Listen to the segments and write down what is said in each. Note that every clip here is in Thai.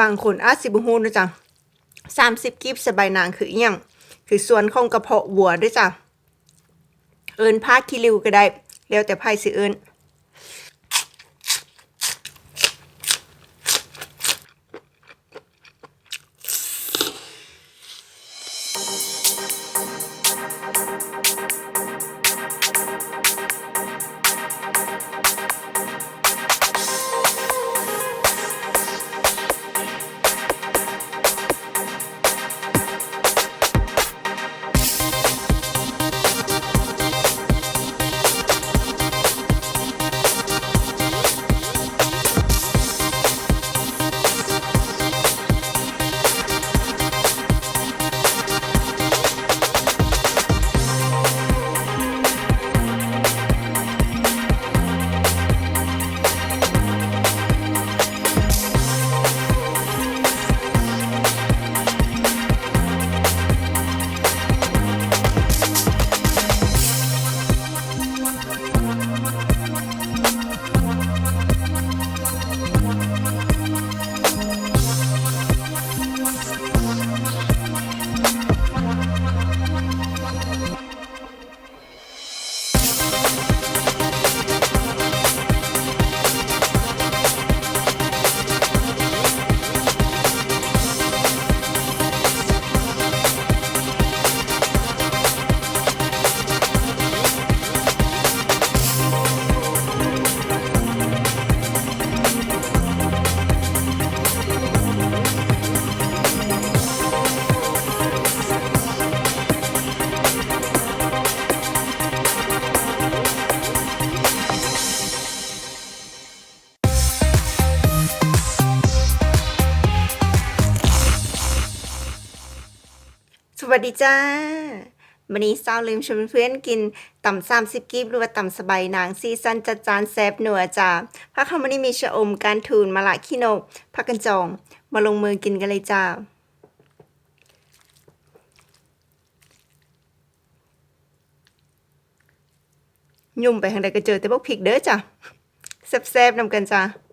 บางคนอาจสิบหูนะจ๊ะ30กิบสบายนางคืออีหยังคือส่วนของกระเพาะวัวด้วยจ้ะเอินผ้าคิริวก็ได้ แล้วแต่ไผสิเอิน วัสดีจ้าวันนี้สาวลืมชวนเพื่อนกินต่ำสามสิบกิบหรือว่าต่ำสบายนางซีซันจัดจานแซบหนัวจ้าพักคำวันนี้มีชะอมการทูนมะละขี้นกพักกันจอง มาลงมือกินกันเลยจ้ายุ่มไปทางใดก็เจอแต่พวกพริกเด้อจ้ะแซ่บๆนำกันจ้า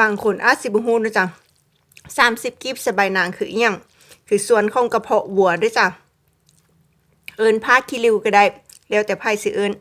บางคนอาจสิบ่ฮู้นะจ๊ะ30กิบสบายนางคืออีหยังคือส่วนของกระเพาะวัวด้วยจ้ะเอินผ้าคิริวก็ได้ แล้วแต่ไผสิเอิน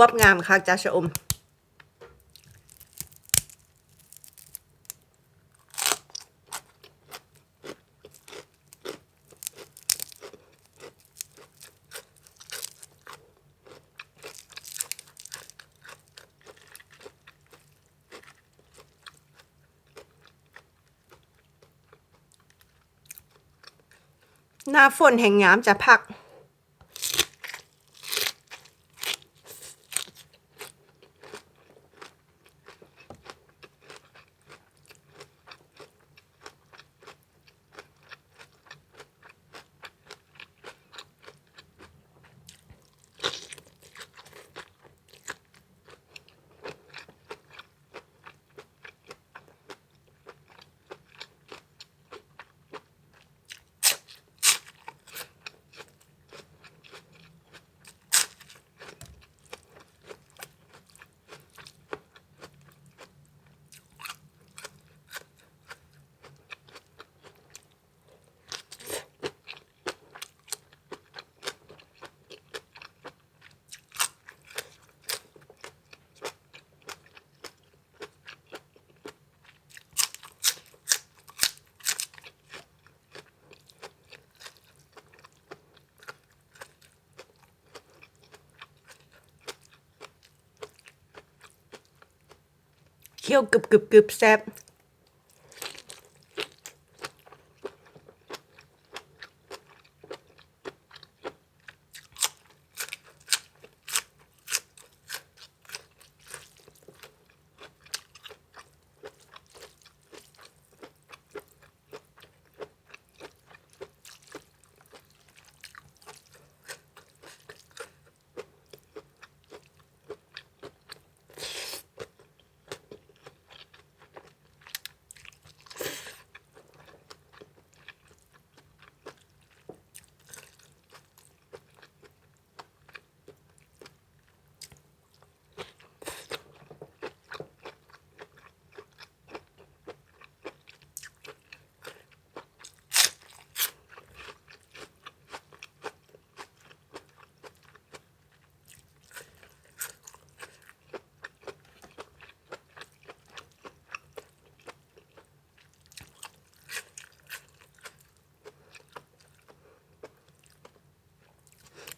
วบงามค่ะจ้าชะอม หน้าฝนแห่งงามจะพัก เคี่ยวกึบกึบกึบแซ่บ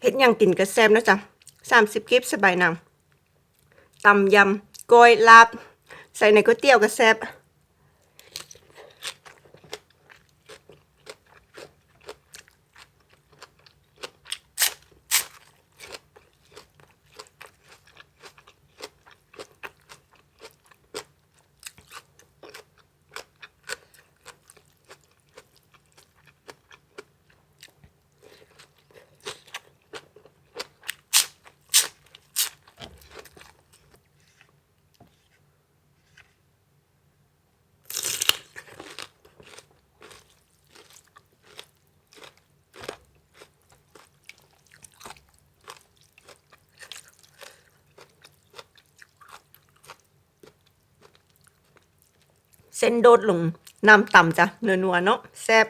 เฮ็ดยังกินกระแซ่บนะจ๊ะสามสิบกิฟสบายนางตำยำก้อยลาบ ใส่ในก๋วยเตี๋ยวก็แซบ เส้นโดดลงน้ำต่ำจ้ะนัวๆเนาะแซ่บ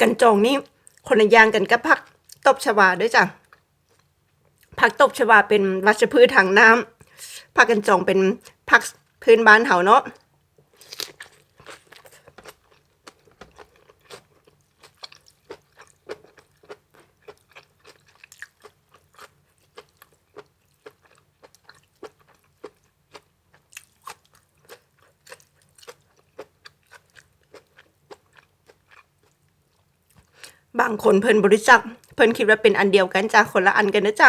กันจงนี่คนละอย่างกันกับผักตบชวาด้วยจ้ะผักตบชวาเป็นวัชพืชทางน้ำผักกันจงเป็นผักพื้นบ้านเฮาเนาะ คนเพิ่นบริจักเพิ่นคิดว่าเป็นอันเดียวกันจ้ะคนละอันกันนะจ้ะ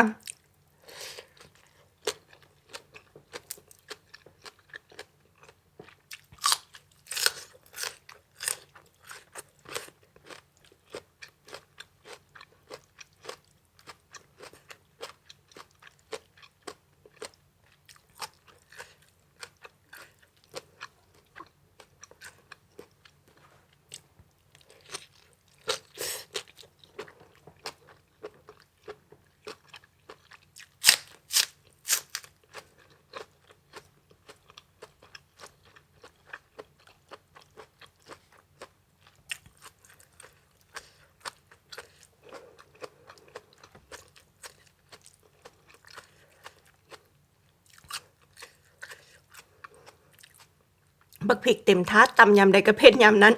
บักพริกเต็มทาดตำยำใดกระเพชรยำนั้น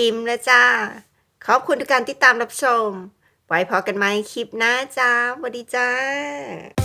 อิ่มแล้วจ้า ขอบคุณทุกการติดตามรับชม ไว้พอกันไหมคลิปหน้าจ้าสวัสดีจ้า